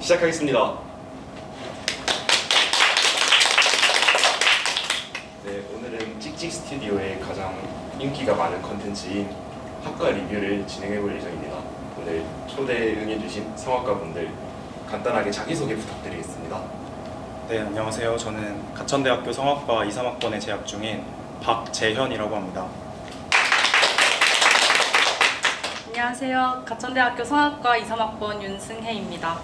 시작하겠습니다. 네, 오늘은 찍찍 스튜디오의 가장 인기가 많은 컨텐츠인 학과 리뷰를 진행해 볼 예정입니다. 오늘 초대 응해주신 성악가 분들 간단하게 자기소개 부탁드리겠습니다. 네, 안녕하세요. 저는 가천대학교 성악과 2, 3학번에 재학 중인 박재현이라고 합니다. 안녕하세요. 가천대학교 성악과 2, 3학번 윤승혜입니다.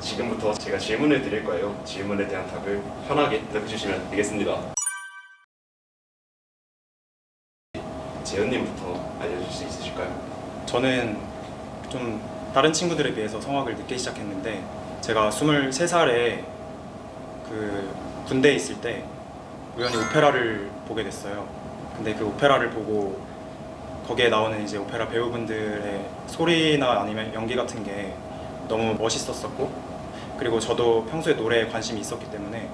지금부터 제가 질문을 드릴 거예요. 질문에 대한 답을 편하게 대답해 주시면 되겠습니다. 재현님부터 알려줄 수 있으실까요? 저는 좀 다른 친구들에 비해서 성악을 늦게 시작했는데 제가 23살에 그 군대에 있을 때 우연히 오페라를 보게 됐어요. 근데 그 오페라를 보고 거기에 나오는 이제 오페라 배우분들의 소리나 아니면 연기 같은 게 너무 멋있었었고 그리고 저도 평소에 노래에 관심이 있었기 때문에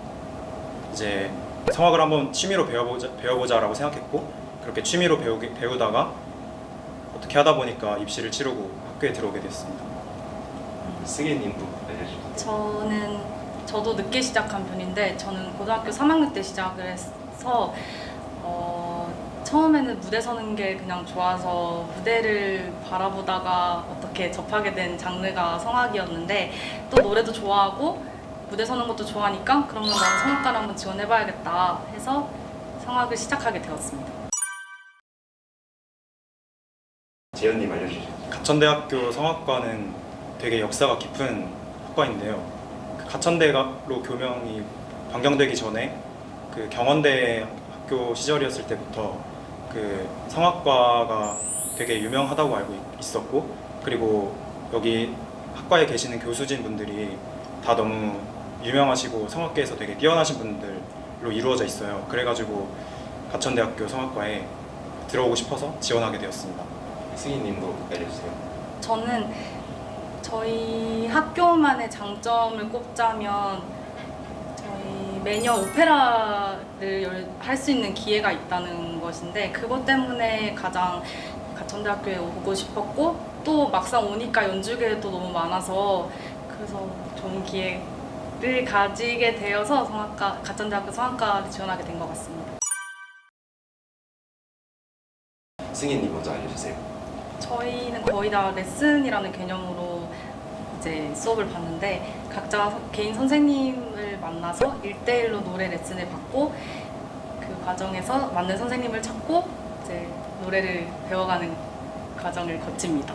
이제 성악을 한번 취미로 배워보자, 배워보자라고 생각했고 그렇게 취미로 배우게, 배우다가 어떻게 하다 보니까 입시를 치르고 학교에 들어오게 됐습니다. 승혜님도 알려주세요. 저는 저도 늦게 시작한 편인데 저는 고등학교 3학년 때 시작을 해서 어, 처음에는 무대 서는 게 그냥 좋아서 무대를 바라보다가 어떻게 접하게 된 장르가 성악이었는데 또 노래도 좋아하고 무대 서는 것도 좋아하니까 그러면 나는 성악과를 한번 지원해봐야겠다 해서 성악을 시작하게 되었습니다. 재현님 알려주세요. 가천대학교 성악과는 되게 역사가 깊은 학과인데요. 그 가천대로 교명이 변경되기 전에 그 경원대 학교 시절이었을 때부터 그 성악과가 되게 유명하다고 알고 있- 있었고 그리고 여기 학과에 계시는 교수진 분들이 다 너무 유명하시고 성악계에서 되게 뛰어나신 분들로 이루어져 있어요. 그래가지고 가천대학교 성악과에 들어오고 싶어서 지원하게 되었습니다. 승희님도 알려주세요. 저는 저희 학교만의 장점을 꼽자면 매년 오페라를 할 수 있는 기회가 있다는 것인데 그것 때문에 가장 가천대학교에 오고 싶었고 또 막상 오니까 연주계도 너무 많아서 그래서 좋은 기회를 가지게 되어서 성악과 가천대학교 성악과를 지원하게 된 것 같습니다. 승희님 먼저 알려주세요. 저희는 거의 다 레슨이라는 개념으로 이제 수업을 받는데 각자 서- 개인 선생님을 만나서 일대일로 노래 레슨을 받고 그 과정에서 맞는 선생님을 찾고 이제 노래를 배워가는 과정을 거칩니다.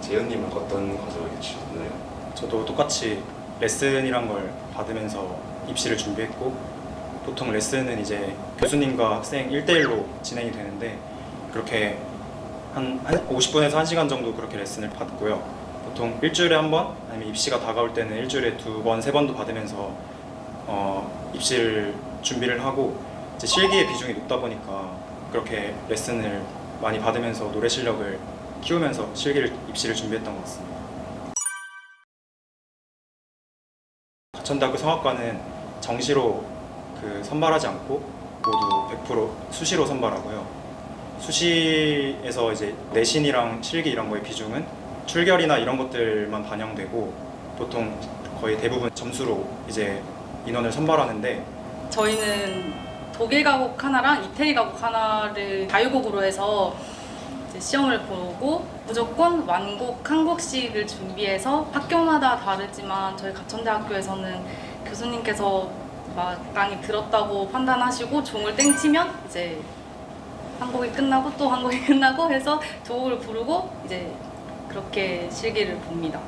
재현님은 어떤 과정을 거치셨나요? 저도 똑같이 레슨이란 걸 받으면서 입시를 준비했고 보통 레슨은 이제 교수님과 학생 1대1로 진행이 되는데 그렇게 한, 한 50분에서 1시간 정도 그렇게 레슨을 받고요. 보통 일주일에 한 번 아니면 입시가 다가올 때는 일주일에 두 번, 세 번도 받으면서 어, 입시를 준비를 하고 이제 실기의 비중이 높다 보니까 그렇게 레슨을 많이 받으면서 노래 실력을 키우면서 실기를 입시를 준비했던 것 같습니다. 가천대학교 성악과는 정시로 그 선발하지 않고 모두 100% 수시로 선발하고요. 수시에서 이제 내신이랑 실기 이런 거의 비중은 출결이나 이런 것들만 반영되고 보통 거의 대부분 점수로 이제 인원을 선발하는데 저희는 독일 가곡 하나랑 이태리 가곡 하나를 자유곡으로 해서 이제 시험을 보고 무조건 완곡 한 곡씩을 준비해서 학교마다 다르지만 저희 가천대학교에서는 교수님께서 마땅히 들었다고 판단하시고 종을 땡치면 이제 한 곡이 끝나고 또 한 곡이 끝나고 해서 두 곡을 부르고 이제 그렇게 실기를 봅니다.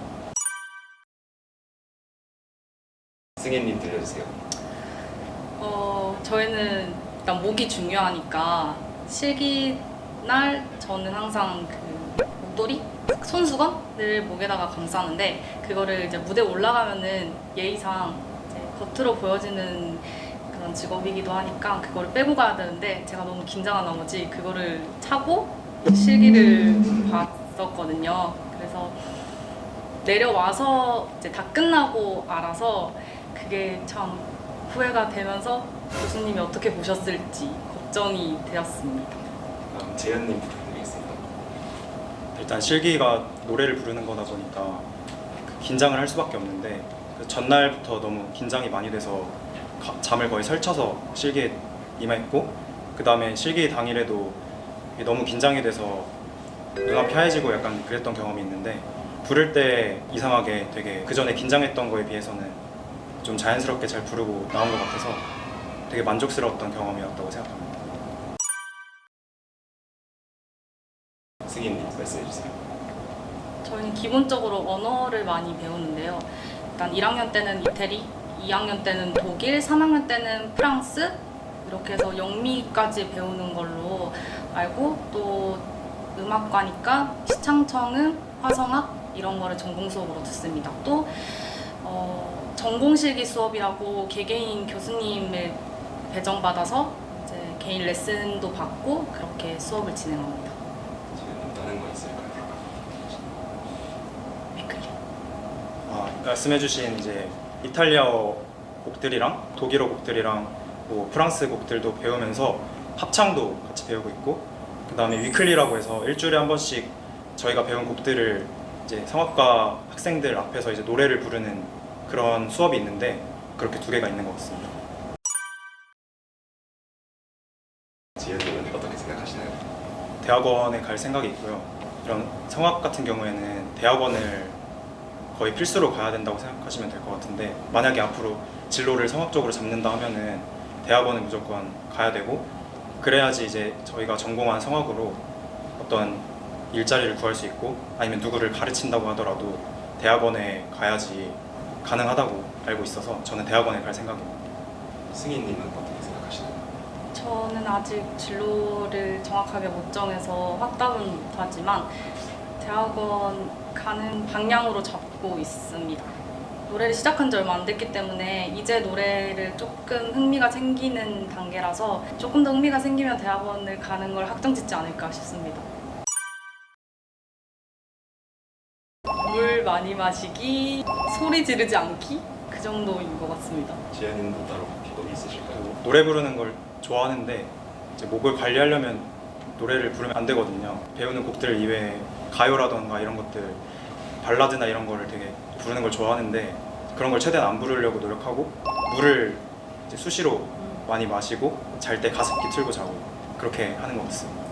승혜님 들려주세요. 어, 저희는 일단 목이 중요하니까 실기 날 저는 항상 그 목도리 손수건을 목에다가 감싸는데 그거를 이제 무대 올라가면은 예의상 이제 겉으로 보여지는 그런 직업이기도 하니까 그거를 빼고 가야 되는데 제가 너무 긴장한 나머지 그거를 차고 실기를 봤 었거든요. 그래서 내려와서 이제 다 끝나고 알아서 그게 참 후회가 되면서 교수님이 어떻게 보셨을지 걱정이 되었습니다. 다음 재현님 부탁드리겠습니다. 일단 실기가 노래를 부르는 거다 보니까 그 긴장을 할 수밖에 없는데 그 전날부터 너무 긴장이 많이 돼서 가- 잠을 거의 설쳐서 실기에 임했고 그 다음에 실기 당일에도 너무 긴장이 돼서 눈앞이 하얘지고 약간 그랬던 경험이 있는데 부를 때 이상하게 되게 그 전에 긴장했던 거에 비해서는 좀 자연스럽게 잘 부르고 나온 것 같아서 되게 만족스러웠던 경험이었다고 생각합니다. 승희님 말씀해 주세요. 저희는 기본적으로 언어를 많이 배우는데요. 일단 1학년 때는 이태리, 2학년 때는 독일, 3학년 때는 프랑스 이렇게 해서 영미까지 배우는 걸로 알고 또 음악과니까 시창청음, 화성학 이런 거를 전공 수업으로 듣습니다. 또 어, 전공실기 수업이라고 개개인 교수님을 배정받아서 이제 개인 레슨도 받고 그렇게 수업을 진행합니다. 다른 거 있을까요? 위클리. 아, 말씀해주신 이제 이탈리아어 곡들이랑 독일어 곡들이랑 뭐 프랑스 곡들도 배우면서 합창도 같이 배우고 있고 그 다음에 위클리라고 해서 일주일에 한 번씩 저희가 배운 곡들을 이제 성악과 학생들 앞에서 이제 노래를 부르는 그런 수업이 있는데 그렇게 두 개가 있는 것 같습니다. 재현님은 어떻게 생각하시나요? 대학원에 갈 생각이 있고요. 이런 성악 같은 경우에는 대학원을 거의 필수로 가야 된다고 생각하시면 될 것 같은데 만약에 앞으로 진로를 성악 쪽으로 잡는다 하면은 대학원은 무조건 가야 되고 그래야지 이제 저희가 전공한 성악으로 어떤 일자리를 구할 수 있고 아니면 누구를 가르친다고 하더라도 대학원에 가야지 가능하다고 알고 있어서 저는 대학원에 갈 생각입니다. 승희님은 어떻게 생각하시나요? 저는 아직 진로를 정확하게 못 정해서 확답은 못하지만 대학원 가는 방향으로 잡고 있습니다. 노래를 시작한 지 얼마 안 됐기 때문에 이제 노래를 조금 흥미가 생기는 단계라서 조금 더 흥미가 생기면 대학원을 가는 걸 확정짓지 않을까 싶습니다. 물 많이 마시기, 소리 지르지 않기 그 정도인 것 같습니다. 재현님도 따로 비법이 있으실까요? 노래 부르는 걸 좋아하는데 이제 목을 관리하려면 노래를 부르면 안 되거든요. 배우는 곡들 이외에 가요라던가 이런 것들 발라드나 이런 거를 되게 부르는 걸 좋아하는데 그런 걸 최대한 안 부르려고 노력하고 물을 이제 수시로 많이 마시고 잘 때 가습기 틀고 자고 그렇게 하는 것 같습니다.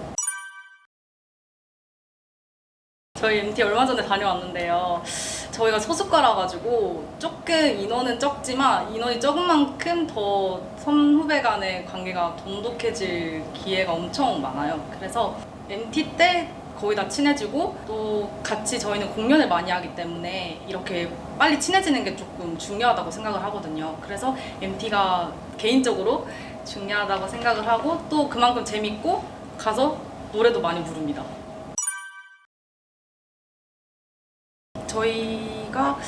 저희 MT 얼마 전에 다녀왔는데요. 저희가 소수과라 가지고 조금 인원은 적지만 인원이 적은 만큼 더 선후배 간의 관계가 돈독해질 기회가 엄청 많아요. 그래서 MT 때 거의 다 친해지고 또 같이 저희는 공연을 많이 하기 때문에 이렇게 빨리 친해지는 게 조금 중요하다고 생각을 하거든요. 그래서 MT가 개인적으로 중요하다고 생각을 하고 또 그만큼 재밌고 가서 노래도 많이 부릅니다. 저희가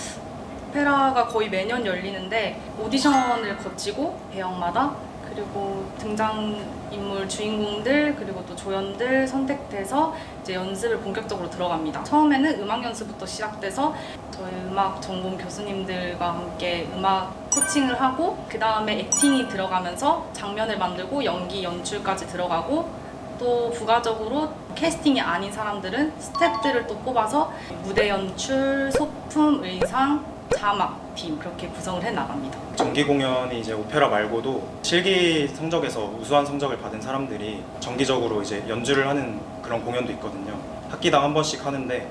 오페라가 거의 매년 열리는데 오디션을 거치고 배역마다 그리고 등장 인물 주인공들 그리고 또 조연들 선택돼서 이제 연습을 본격적으로 들어갑니다. 처음에는 음악 연습부터 시작돼서 저희 음악 전공 교수님들과 함께 음악 코칭을 하고 그 다음에 액팅이 들어가면서 장면을 만들고 연기 연출까지 들어가고 또 부가적으로 캐스팅이 아닌 사람들은 스태프들을 또 뽑아서 무대 연출, 소품, 의상, 자막 팀 그렇게 구성을 해 나갑니다. 정기 공연이 이제 오페라 말고도 실기 성적에서 우수한 성적을 받은 사람들이 정기적으로 이제 연주를 하는 그런 공연도 있거든요. 학기당 한 번씩 하는데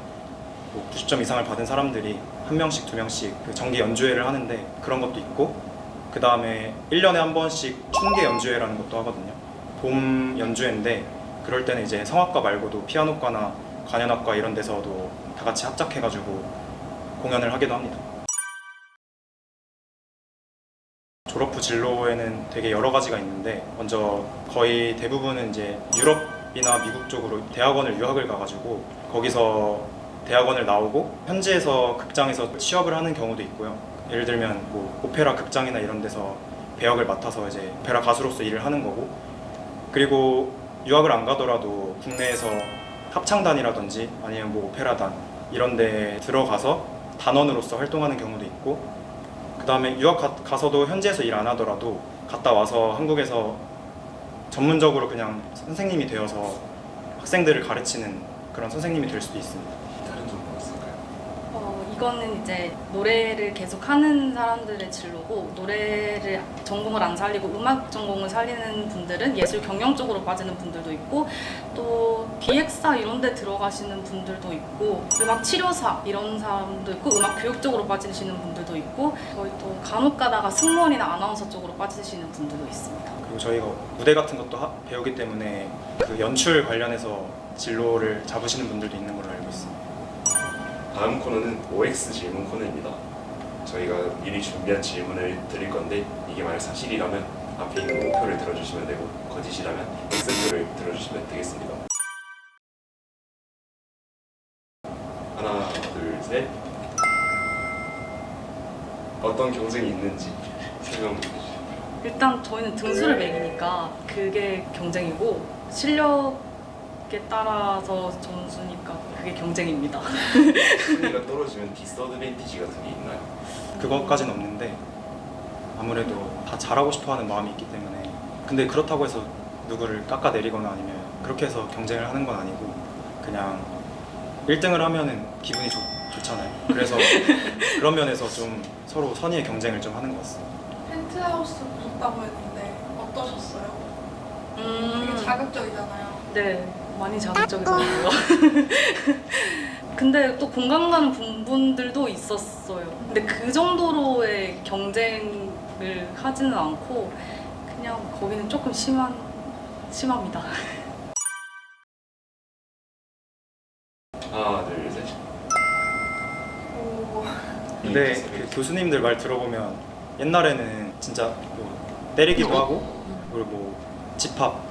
뭐 90점 이상을 받은 사람들이 한 명씩 두 명씩 그 정기 연주회를 하는데 그런 것도 있고 그 다음에 1년에 한 번씩 춘계 연주회라는 것도 하거든요. 봄 연주회인데 그럴 때는 이제 성악과 말고도 피아노과나 관현악과 이런 데서도 다 같이 합작해가지고 공연을 하기도 합니다. 졸업 후 진로에는 되게 여러 가지가 있는데 먼저 거의 대부분은 이제 유럽이나 미국 쪽으로 대학원을 유학을 가가지고 거기서 대학원을 나오고 현지에서 극장에서 취업을 하는 경우도 있고요. 예를 들면 뭐 오페라 극장이나 이런 데서 배역을 맡아서 이제 오페라 가수로서 일을 하는 거고 그리고 유학을 안 가더라도 국내에서 합창단이라든지 아니면 뭐 오페라단 이런 데 들어가서 단원으로서 활동하는 경우도 있고 그 그다음에 유학 가, 가서도 현지에서 일 안 하더라도 갔다 와서 한국에서 전문적으로 그냥 선생님이 되어서 학생들을 가르치는 그런 선생님이 될 수도 있습니다. 다른 정보가 있을까요? 어, 이거는 이제 노래를 계속 하는 사람들의 진로고 노래를 전공을 안 살리고 음악 전공을 살리는 분들은 예술 경영 쪽으로 빠지는 분들도 있고 또 기획사 이런 데 들어가시는 분들도 있고 음악 치료사 이런 사람도 있고 음악 교육 쪽으로 빠지시는 분들도 있고 저희 또 간혹 가다가 승무원이나 아나운서 쪽으로 빠지시는 분들도 있습니다. 그리고 저희가 무대 같은 것도 하- 배우기 때문에 그 연출 관련해서 진로를 잡으시는 분들도 있는 걸로 다. 다음 코너는 OX 질문 코너입니다. 저희가 미리 준비한 질문을 드릴 건데 이게 만약 사실이라면 앞에 있는 목표를 들어주시면 되고 거짓이라면 X표를 들어주시면 되겠습니다. 하나, 둘, 셋. 어떤 경쟁이 있는지 설명 좀 해주세요. 일단 저희는 등수를 매기니까 그게 경쟁이고 실력 에 따라서 점수니까 그게 경쟁입니다. 순위가 떨어지면 디스어드밴티지 같은 게 있나요? 그것까지는 없는데 아무래도 다 잘하고 싶어하는 마음이 있기 때문에 근데 그렇다고 해서 누구를 깎아내리거나 아니면 그렇게 해서 경쟁을 하는 건 아니고 그냥 1등을 하면은 기분이 좋, 좋잖아요. 그래서 그런 면에서 좀 서로 선의의 경쟁을 좀 하는 것 같습니다. 펜트하우스 보셨다고 했는데 어떠셨어요? 되게 음, 자극적이잖아요. 네, 많이 자극적이더라고요. 근데 또 공감 가는 부분들도 있었어요. 근데 그 정도로의 경쟁을 하지는 않고 그냥 거기는 조금 심한 심합니다. 하나, 둘, 셋. 오, 근데 그 교수님들 말 들어보면 옛날에는 진짜 뭐 때리기도 하고 그리고 뭐 집합,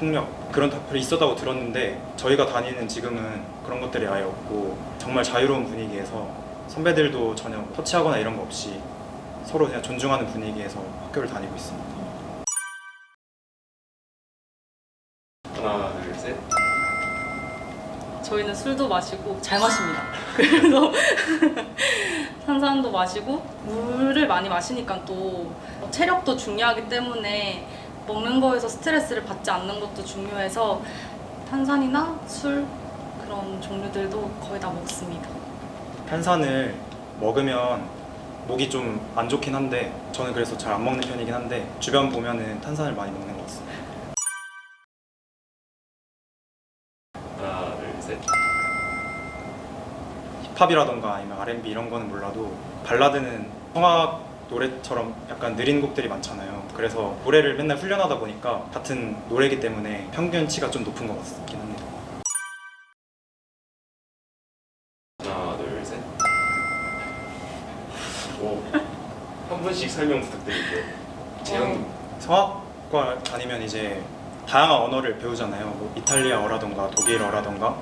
폭력 그런 다들이 있었다고 들었는데 저희가 다니는 지금은 그런 것들이 아예 없고 정말 자유로운 분위기에서 선배들도 전혀 터치하거나 이런 거 없이 서로 그냥 존중하는 분위기에서 학교를 다니고 있습니다. 하나, 둘, 셋. 저희는 술도 마시고 잘 마십니다. 그래서 탄산도 마시고 물을 많이 마시니까 또 체력도 중요하기 때문에 먹는 거에서 스트레스를 받지 않는 것도 중요해서 탄산이나 술 그런 종류들도 거의 다 먹습니다. 탄산을 먹으면 목이 좀 안 좋긴 한데 저는 그래서 잘 안 먹는 편이긴 한데 주변 보면은 탄산을 많이 먹는 것 같습니다. 하나, 둘, 셋. 힙합이라던가 아니면 R&B 이런 거는 몰라도 발라드는 성악 노래처럼 약간 느린 곡들이 많잖아요. 그래서 노래를 맨날 훈련하다 보니까 같은 노래이기 때문에 평균치가 좀 높은 것 같긴 합니다. 하나, 둘, 셋. 오. 한 분씩 설명 부탁드릴게요. 재현도. 성악과 다니면 이제 다양한 언어를 배우잖아요. 뭐 이탈리아어라던가 독일어라던가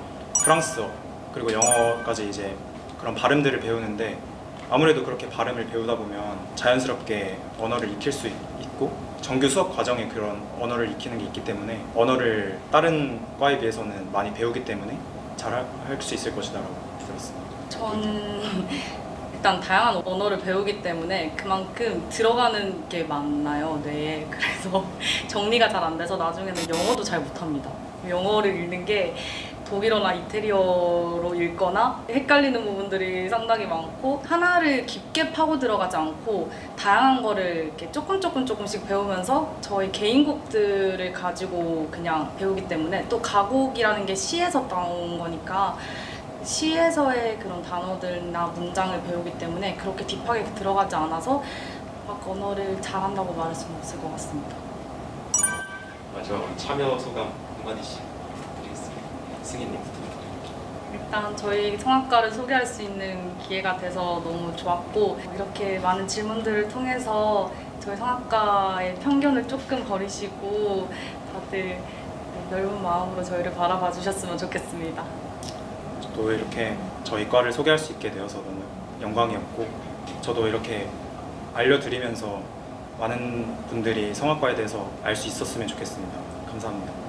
프랑스어 그리고 영어까지 이제 그런 발음들을 배우는데 아무래도 그렇게 발음을 배우다 보면 자연스럽게 언어를 익힐 수 있- 있고 정규 수업 과정에 그런 언어를 익히는 게 있기 때문에 언어를 다른 과에 비해서는 많이 배우기 때문에 잘 할 수 있을 것이다라고 들었습니다. 저는 일단 다양한 언어를 배우기 때문에 그만큼 들어가는 게 많나요 뇌에 그래서 정리가 잘 안 돼서 나중에는 영어도 잘 못합니다 영어를 읽는 게 독일어나 이태리어로 읽거나 헷갈리는 부분들이 상당히 많고 하나를 깊게 파고 들어가지 않고 다양한 거를 이렇게 조금 조금 조금씩 배우면서 저희 개인곡들을 가지고 그냥 배우기 때문에 또 가곡이라는 게 시에서 나온 거니까 시에서의 그런 단어들이나 문장을 배우기 때문에 그렇게 딥하게 들어가지 않아서 막 언어를 잘한다고 말할 수는 없을 것 같습니다. 마지막으로 참여 소감 한마디씩. 승희님부터. 일단 저희 성악가를 소개할 수 있는 기회가 돼서 너무 좋았고 이렇게 많은 질문들을 통해서 저희 성악가의 편견을 조금 버리시고 다들 넓은 마음으로 저희를 바라봐 주셨으면 좋겠습니다. 또 이렇게 저희 과를 소개할 수 있게 되어서 너무 영광이었고 저도 이렇게 알려드리면서 많은 분들이 성악과에 대해서 알 수 있었으면 좋겠습니다. 감사합니다.